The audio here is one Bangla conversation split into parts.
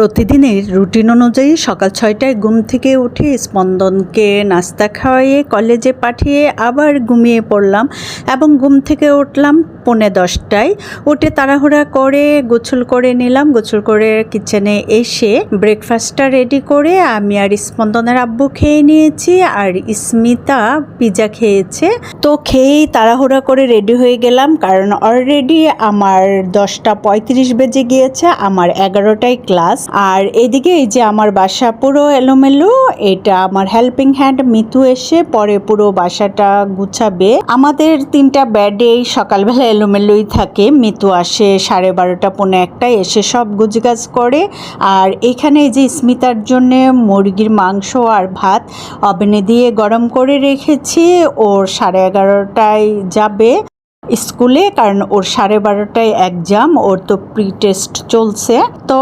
প্রতিদিনের রুটিন অনুযায়ী সকাল ছয়টায় ঘুম থেকে উঠে স্পন্দনকে নাস্তা খাওয়াইয়ে কলেজে পাঠিয়ে আবার ঘুমিয়ে পড়লাম এবং ঘুম থেকে উঠলাম পৌনে দশটায়। উঠে তাড়াহুড়া করে গোছল করে নিলাম। গোছল করে কিচেনে এসে ব্রেকফাস্টটা রেডি করে আমি আর স্পন্দনের আব্বু খেয়ে নিয়েছি আর স্মিতা পিজা খেয়েছে। তো খেয়েই তাড়াহুড়া করে রেডি হয়ে গেলাম কারণ অলরেডি আমার দশটা পঁয়ত্রিশ বেজে গিয়েছে। আমার এগারোটায় ক্লাস। আর এদিকে এই যে আমার বাসা পুরো এলোমেলো, এটা আমার হেল্পিং হ্যান্ড মিতু এসে পরে পুরো বাসাটা গুছাবে। আমাদের তিনটা ব্যাডেই সকালবেলা এলোমেলোই থাকে। মিতু আসে সাড়ে বারোটা, পৌনে একটায় এসে সব গুজগাছ করে। আর এখানে যে স্মিতার জন্য মুরগির মাংস আর ভাত ওভেনে দিয়ে গরম করে রেখেছি। ওর সাড়ে এগারোটায় যাবে। স্কুলে, কারণ ওর সাড়ে বারোটায় এক্সাম ওর তো প্রি টেস্ট চলছে। তো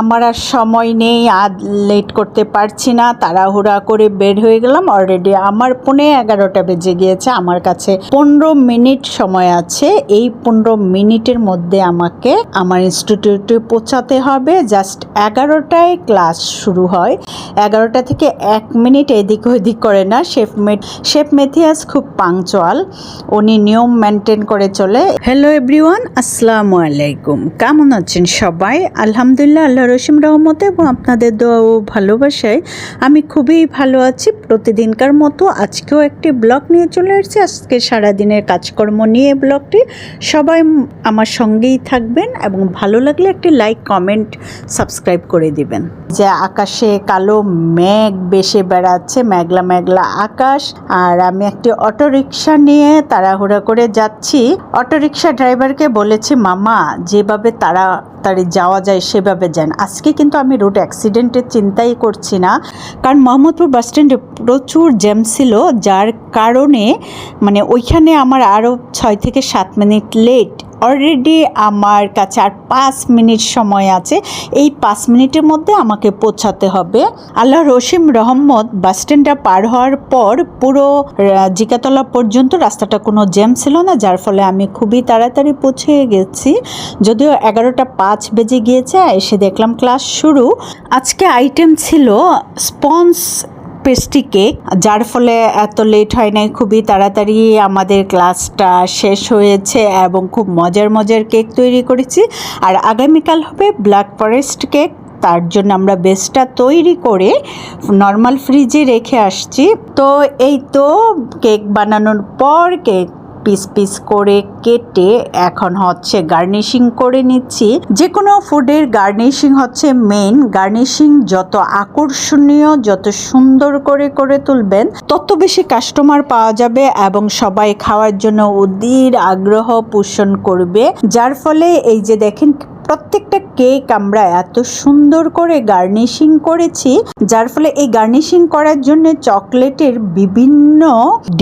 আমার আর সময় নেই, আর লেট করতে পারছি না, তাড়াহুড়া করে বের হয়ে গেলাম। অলরেডি আমার পৌনে এগারোটা বেজে গিয়েছে, আমার কাছে পনেরো মিনিট সময় আছে। এই পনেরো মিনিটের মধ্যে আমাকে আমার ইনস্টিটিউটে পৌঁছাতে হবে। জাস্ট এগারোটায় ক্লাস শুরু হয়। এগারোটা থেকে এক মিনিট এদিক ওদিক করে না। শেফ মেট শেফ মেথিয়াস খুব পাংচুয়াল উনি নিয়ম মেনটেন করে চলে। হ্যালো এভরিওয়ান আসসালামু আলাইকুম। কেমন আছেন সবাই? আলহামদুলিল্লাহ আল্লাহ রসিম রহমতে এবং আপনাদের দোয়া ও ভালোবাসায় আমি খুবই ভালো আছি। প্রতিদিনকার মতো আজকেও একটি ব্লগ নিয়ে চলে এসেছি আজকে সারাদিনের কাজকর্ম নিয়ে ব্লগটি। সবাই আমার সঙ্গেই থাকবেন এবং ভালো লাগলে একটি লাইক কমেন্ট সাবস্ক্রাইব করে দিবেন। যে আকাশে কালো মেঘ বেশে বেড়াচ্ছে মেঘলা মেঘলা আকাশ আর আমি একটি অটো রিক্সা নিয়ে তাড়াহুড়া করে যাচ্ছি। অটো রিক্সা ড্রাইভারকে বলেছি, মামা, যেভাবে তারা তাড়াতাড়ি যাওয়া যায় সেভাবে যান। আজকে কিন্তু আমি রোড অ্যাক্সিডেন্টের চিন্তাই করছি না। কারণ মোহাম্মদপুর বাস স্ট্যান্ডে প্রচুর জ্যাম ছিল, যার কারণে মানে ওইখানে আমার আরও ছয় থেকে সাত মিনিট লেট অলরেডি আমার কাছে আর পাঁচ মিনিট সময় আছে। এই পাঁচ মিনিটের মধ্যে আমাকে পৌঁছাতে হবে। আল্লাহ রসিম রহম্মদ বাস স্ট্যান্ডটা পার হওয়ার পর পুরো জিকাতলা পর্যন্ত রাস্তাটা কোনো জ্যাম ছিল না, যার ফলে আমি খুবই তাড়াতাড়ি পৌঁছে গেছি। যদিও এগারোটা পাঁচ বেজে গিয়েছে, এসে দেখলাম ক্লাস শুরু। আজকে আইটেম ছিল স্পঞ্জ পেস্ট্রি কেক যার ফলে এত লেট হয় নাই, খুবই তাড়াতাড়ি আমাদের ক্লাসটা শেষ হয়েছে এবং খুব মজার মজার কেক তৈরি করেছি। আর আগামীকাল হবে ব্ল্যাক ফরেস্ট কেক তার জন্য আমরা বেসটা তৈরি করে নর্মাল ফ্রিজে রেখে আসছি। তো এই তো কেক বানানোর পর কেক পিস পিস করে কেটে এখন হচ্ছে গার্নিশিং করে নিচ্ছি। যে কোনো ফুডের গার্নিশিং হচ্ছে মেইন গার্নিশিং যত আকর্ষণীয়, যত সুন্দর করে করে তুলবেন, তত বেশি কাস্টমার পাওয়া যাবে এবং সবাই খাওয়ার জন্য অধীর আগ্রহ পোষণ করবে। যার ফলে এই যে দেখেন প্রত্যেকটা কেক আমরা এত সুন্দর করে গার্নিশিং করেছি, যার ফলে এই গার্নিশিং করার জন্য চকলেটের বিভিন্ন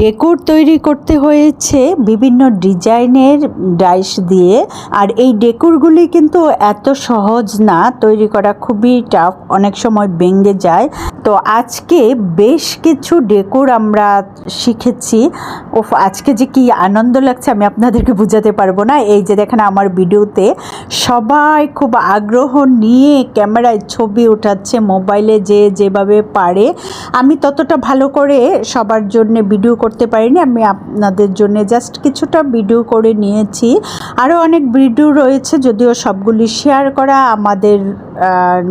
ডেকোর তৈরি করতে হয়েছে, বিভিন্ন ডিজাইনের ডাইস দিয়ে। আর এই ডেকোরগুলি কিন্তু এত সহজ না, তৈরি করা খুবই টাফ অনেক সময় ভেঙে যায়। তো আজকে বেশ কিছু ডেকোর আমরা শিখেছি। ও আজকে যে কি আনন্দ লাগছে আমি আপনাদেরকে বোঝাতে পারব না। এই যে দেখেন আমার ভিডিওতে সবাই খুব আগ্রহ নিয়ে ক্যামেরায় ছবি উঠাচ্ছে, মোবাইলে যে যেভাবে পারে। আমি ততটা ভালো করে সবার জন্য ভিডিও করতে পারিনি, আমি আপনাদের জন্য জাস্ট কিছুটা ভিডিও করে নিয়েছি। আরও অনেক ভিডিও রয়েছে, যদিও সবগুলি শেয়ার করা আমাদের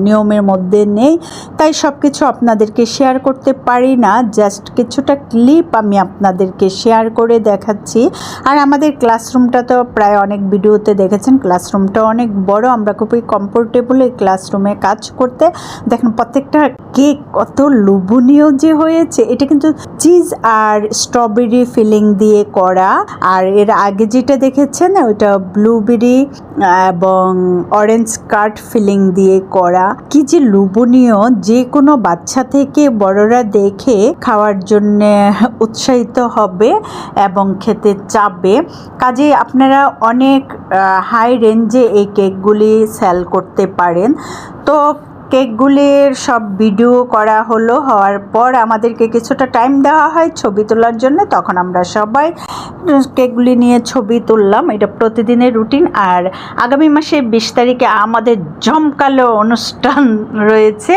নিয়মের মধ্যে নেই। তাই সব কিছু আপনাদেরকে শেয়ার করতে পারি না। জাস্ট কিছুটা ক্লিপ আমি আপনাদেরকে শেয়ার করে দেখাচ্ছি। আর আমাদের ক্লাসরুমটা তো প্রায় অনেক ভিডিওতে দেখেছেন। ক্লাসরুমটা অনেক বড়। আমরা খুবই কমফোর্টেবল এই ক্লাসরুমে কাজ করতে। দেখেন, প্রত্যেকটা কেক কত লোভনীয় যে হয়েছে। এটা কিন্তু চিজ আর স্ট্রবেরি ফিলিং দিয়ে করা। আর এর আগে যেটা দেখেছেন, ওইটা ব্লুবেরি এবং অরেঞ্জ কাট ফিলিং দিয়ে করা। কি যে লোভনীয় যে কোনো বাচ্চা থেকে বড়রা দেখে খাওয়ার জন্য উৎসাহিত হবে এবং খেতে চাবে। কাজে আপনারা অনেক হাই রেঞ্জে এই কেকগুলি সেল করতে পারেন। তো কেকগুলির সব ভিডিও করা হলো, হওয়ার পর আমাদেরকে কিছুটা টাইম দেওয়া হয় ছবি তোলার জন্য। তখন আমরা সবাই কেকগুলি নিয়ে ছবি তুললাম। এটা প্রতিদিনের রুটিন। আর আগামী মাসে বিশ তারিখে আমাদের জমকালো অনুষ্ঠান রয়েছে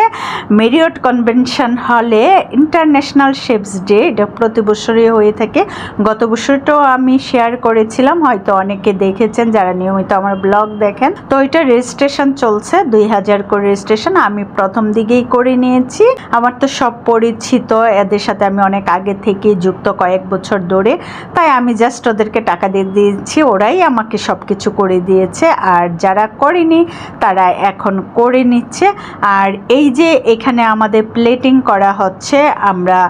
মেরিয়ট কনভেনশন হলে ইন্টারন্যাশনাল শেপস ডে। এটা প্রতি বছরই হয়ে থাকে। গত বছরটাও আমি শেয়ার করেছিলাম। হয়তো অনেকে দেখেছেন, যারা নিয়মিত আমার ব্লগ দেখেন। তো এটা রেজিস্ট্রেশন চলছে, দুই হাজার করে রেজিস্ট্রেশন। আমি প্রথম দিকেই করে নিয়েছি। আমার তো সব পরিচিত, এদের সাথে আমি অনেক আগে থেকে যুক্ত কয়েক বছর ধরে। তাই আমি জাস্ট ওদেরকে টাকা দিয়ে দিয়েছি, ওরাই আমাকে সব কিছু করে দিয়েছে। আর যারা করেনি, তারা এখন করে নিচ্ছে। আর এই যে এখানে আমাদের প্লেটিং করা হচ্ছে, আমরা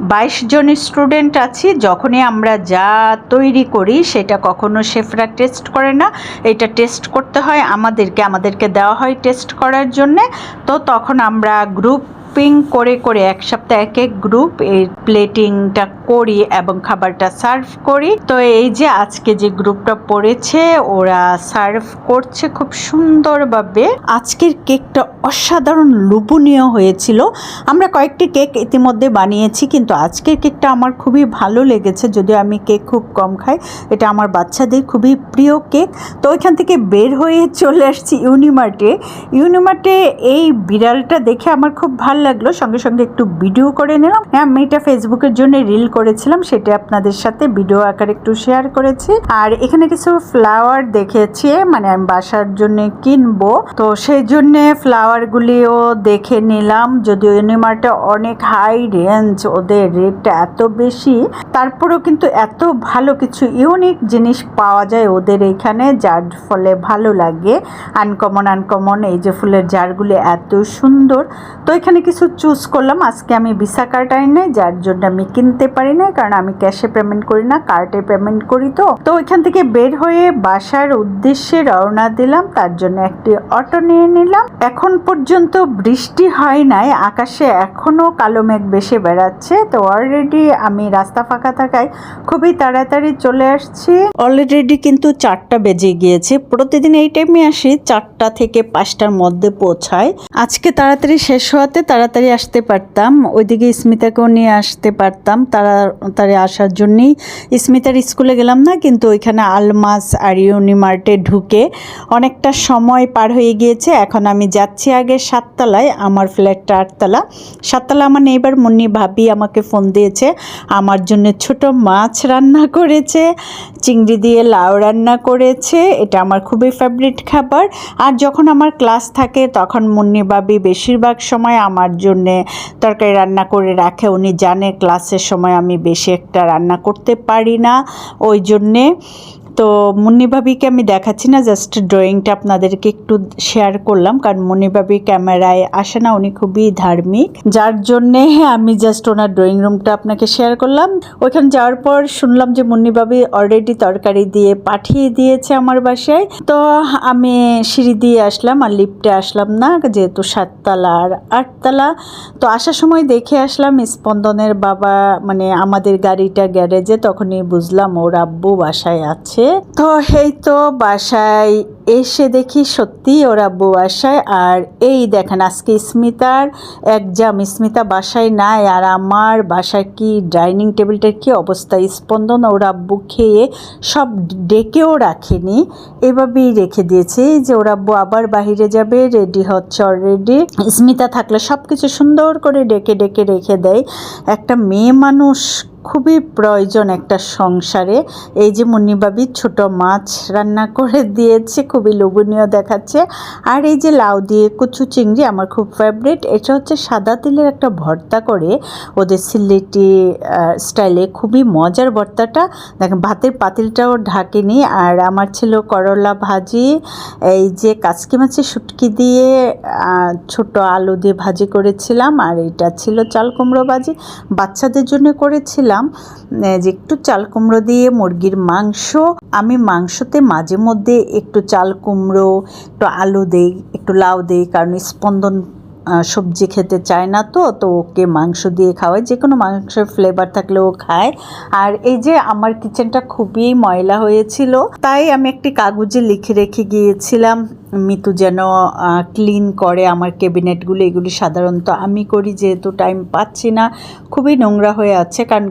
বাইশ জন স্টুডেন্ট আছি, যখনই আমরা যা তৈরি করি সেটা কখনো শেফরা টেস্ট করে না। এটা টেস্ট করতে হয় আমাদেরকে আমাদেরকে দেওয়া হয় টেস্ট করার জন্যে। তো তখন আমরা গ্রুপ গ্রুপিং করে করে এক সপ্তাহ এক এক গ্রুপ এই প্লেটিংটা করি এবং খাবারটা সার্ভ করি। তো এই যে আজকে যে গ্রুপটা পড়েছে, ওরা সার্ভ করছে খুব সুন্দরভাবে। আজকের কেকটা অসাধারণ লোভনীয় হয়েছিল। আমরা কয়েকটি কেক ইতিমধ্যে বানিয়েছি, কিন্তু আজকের কেকটা আমার খুবই ভালো লেগেছে, যদিও আমি কেক খুব কম খাই। এটা আমার বাচ্চাদের খুবই প্রিয় কেক। তো ওইখান থেকে বের হয়ে চলে আসছি ইউনিমার্টে। ইউনিমার্টে এই বিড়ালটা দেখে আমার খুব ভালো লাগল, সঙ্গে সঙ্গে একটু ভিডিও করে নিলাম। হ্যাঁ আমি এটা ফেসবুকের জন্য রিল করেছিলাম, সেটা আপনাদের সাথে ভিডিও আকারে একটু শেয়ার করেছি। আর এখানে কিছু ফ্লাওয়ার দেখেছি মানে আমি বাসার জন্য কিনবো। তো সেই জন্য ফ্লাওয়ারগুলিও দেখে নিলাম, যদিও ইউনিমার্টে অনেক হাই রেঞ্জ ওদের রেটটা এত বেশি। তারপরেও কিন্তু এত ভালো কিছু ইউনিক জিনিস পাওয়া যায় ওদের এখানে, যার ফলে ভালো লাগে। আনকমন আনকমন এই যে ফুলের জারগুলি এত সুন্দর। তো এখানে কিছু চুজ করলাম। আজকে আমি ভিসা কার্ড আনি নাই, যার জন্য আমি কিনতে পারি না কারণ আমি ক্যাশে পেমেন্ট করি না কার্ডে পেমেন্ট করি তো। তো ওইখান থেকে বের হয়ে বাসার উদ্দেশ্যে রওনা দিলাম, তার জন্য একটি অটো নিয়ে নিলাম। এখন পর্যন্ত বৃষ্টি হয় নাই, আকাশে এখনও কালো মেঘ বেশি বেড়াচ্ছে, তো অলরেডি আমি রাস্তা ফাঁকা থাকায় খুবই তাড়াতাড়ি চলে আসছি। অলরেডি কিন্তু চারটা বেজে গিয়েছে, প্রতিদিন এই টাইমে আসি, চারটা থেকে পাঁচটার মধ্যে পৌঁছায়। আজকে তাড়াতাড়ি শেষ হওয়াতে তাড়াতাড়ি আসতে পারতাম, ওইদিকে স্মিতাকেও নিয়ে আসতে পারতাম। তাড়াতাড়ি আসার জন্যই স্মিতার স্কুলে গেলাম না, কিন্তু ওইখানে আলমাস আর ইউনিমার্টে ঢুকে অনেকটা সময় পার হয়ে গিয়েছে। এখন আমি যাচ্ছি আগে সাততলায়, আমার ফ্ল্যাটটা আটতলা। সাততলা আমার নেইবার মুন্নি ভাবি আমাকে ফোন দিয়েছে, আমার জন্য ছোট মাছ রান্না করেছে, চিংড়ি দিয়ে লাউ রান্না করেছে, এটা আমার খুবই ফেভারিট খাবার। আর যখন আমার ক্লাস থাকে, তখন মুন্নি ভাবি বেশিরভাগ সময় আমার জন্যে তরকারি রান্না করে রাখে। উনি জানে ক্লাসের সময় আমি বেশি একটা রান্না করতে পারি না। ওই জন্যে তো মুন্নি ভাবিকে আমি দেখাচ্ছি না জাস্ট ড্রয়িংটা আপনাদেরকে একটু শেয়ার করলাম, কারণ মুন্নি ভাবি ক্যামেরায় আসে না, উনি খুবই ধার্মিক। যার জন্যে আমি জাস্ট ওনার ড্রয়িং রুমটা আপনাকে শেয়ার করলাম। ওইখানে যাওয়ার পর শুনলাম যে মুন্নি ভাবি অলরেডি তরকারি দিয়ে পাঠিয়ে দিয়েছে আমার বাসায়। তো আমি সিঁড়ি দিয়ে আসলাম, আর লিফটে আসলাম না, যেহেতু সাততলা আর আটতলা। তো আসার সময় দেখে আসলাম স্পন্দনের বাবা মানে আমাদের গাড়িটা গ্যারেজে, তখনই বুঝলাম ওর আব্বু বাসায় আছে। আছে। তো এই তো বাসায় এসে দেখি সত্যি ওর আব্বু বাসায় আর এই দেখেন আজকে স্মিতার, একজাম স্মিতা বাসায় নাই। আর আমার বাসায় কি ডাইনিং টেবিলটার কি অবস্থা? স্পন্দন ওর আব্বু খেয়ে সব ডেকেও রাখেনি। এভাবেই রেখে দিয়েছে। যে ওর আব্বু আবার বাহিরে যাবে, রেডি হচ্ছে অলরেডি স্মিতা থাকলে সব কিছু সুন্দর করে ডেকে ডেকে রেখে দেয়। একটা মেয়ে মানুষ খুবই প্রয়োজন একটা সংসারে। এই যে মুন্নিবাবি ছোট মাছ রান্না করে দিয়েছে, খুবই লোভনীয় দেখাচ্ছে। আর এই যে লাউ দিয়ে কুচু চিংড়ি আমার খুব ফেভারিট এটা হচ্ছে সাদা তিলের একটা ভর্তা করে। ওদের সিলেটি স্টাইলে খুবই মজার ভর্তাটা। দেখেন, ভাতের পাতিলটাও ঢাকেনি। আর আমার ছিল করলা ভাজি, এই যে কাচকি মাছের শুটকি দিয়ে ছোট আলু দিয়ে ভাজি করেছিলাম। আর এটা ছিল চাল কুমড়ো ভাজি। বাচ্চাদের জন্য করেছিলাম। দিলাম যে একটু চাল কুমড়ো দিয়ে মুরগির মাংস, আমি মাংসতে মাঝে মধ্যে একটু চাল কুমড়ো, একটু আলু দেই, একটু লাউ দেই, কারণ স্পন্দন সবজি খেতে চায় না তো তো ওকে মাংস দিয়ে খাওয়াই যে কোনো মাংসের ফ্লেভার থাকলে ও খায়। আর এই যে আমার কিচেনটা খুবই ময়লা হয়েছিল, তাই আমি একটি কাগজে লিখে রেখে গিয়েছিলাম, মিতু যেন ক্লিন করে আমার ক্যাবিনেটগুলো। এগুলি সাধারণত আমি করি, যেহেতু টাইম পাচ্ছি না। খুবই নোংরা হয়ে আছে, কারণ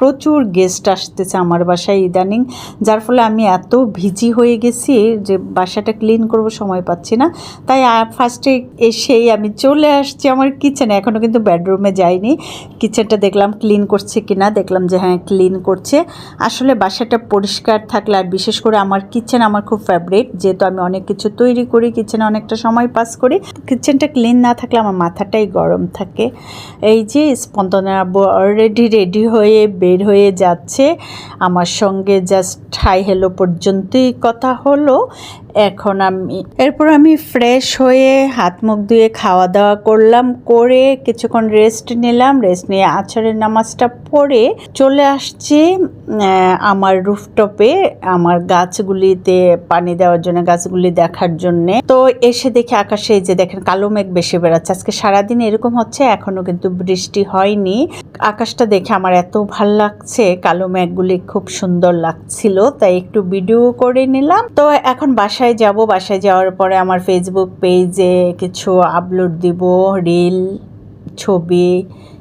প্রচুর গেস্ট আসতেছে আমার বাসায় ইদানিং, যার ফলে আমি এত ভিজি হয়ে গেছি যে বাসাটা ক্লিন করব সময় পাচ্ছি না। তাই ফার্স্টে এসেই আমি চলে আসছি আমার কিচেনে এখনও কিন্তু বেডরুমে যাইনি। কিচেনটা দেখলাম ক্লিন করছে কি না দেখলাম যে হ্যাঁ ক্লিন করছে। আসলে বাসাটা পরিষ্কার থাকলে আর বিশেষ করে আমার কিচেন আমার খুব ফেভারিট যেহেতু আমি অনেক কিছু তৈরি করি কিচেনে অনেকটা সময় পাস করি। কিচেনটা ক্লিন না থাকলে আমার মাথাটাই গরম থাকে। এই যে স্পন্দনা অলরেডি রেডি হয়ে বের হয়ে যাচ্ছে। আমার সঙ্গে জাস্ট হাই হ্যালো পর্যন্তই কথা হলো। এখন আমি, এরপর আমি ফ্রেশ হয়ে হাত মুখ ধুয়ে খাওয়া দাওয়া করলাম, করে কিছুক্ষণ রেস্ট নিলাম রেস্ট নিয়ে আছরের নামাজটা পড়ে চলে আসছি আমার রুফটপে আমার গাছগুলিতে পানি দেওয়ার জন্য, গাছগুলি দেখার জন্যে। তো এসে দেখি আকাশে যে দেখেন কালো মেঘ বেশি বেড়াচ্ছে। আজকে সারাদিন এরকম হচ্ছে, এখনও কিন্তু বৃষ্টি হয়নি। আকাশটা দেখে আমার এত ভালো লাগছে, কালো মেঘগুলি খুব সুন্দর লাগছিল, তাই একটু ভিডিও করে নিলাম। তো এখন বাসায় যাব, বাসায় যাওয়ার পরে আমার ফেসবুক পেজে কিছু আপলোড দিব রিল ছবি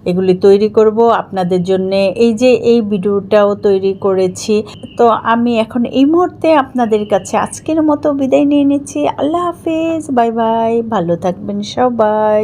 এগুলি তৈরি করব আপনাদের জন্য। এই যে এই ভিডিওটাও তৈরি করেছি। তো আমি এখন এই মুহূর্তে আপনাদের কাছে আজকের মতো বিদায় নিয়ে নিচ্ছি। আল্লাহ হাফিজ, বাই বাই, ভালো থাকবেন সবাই।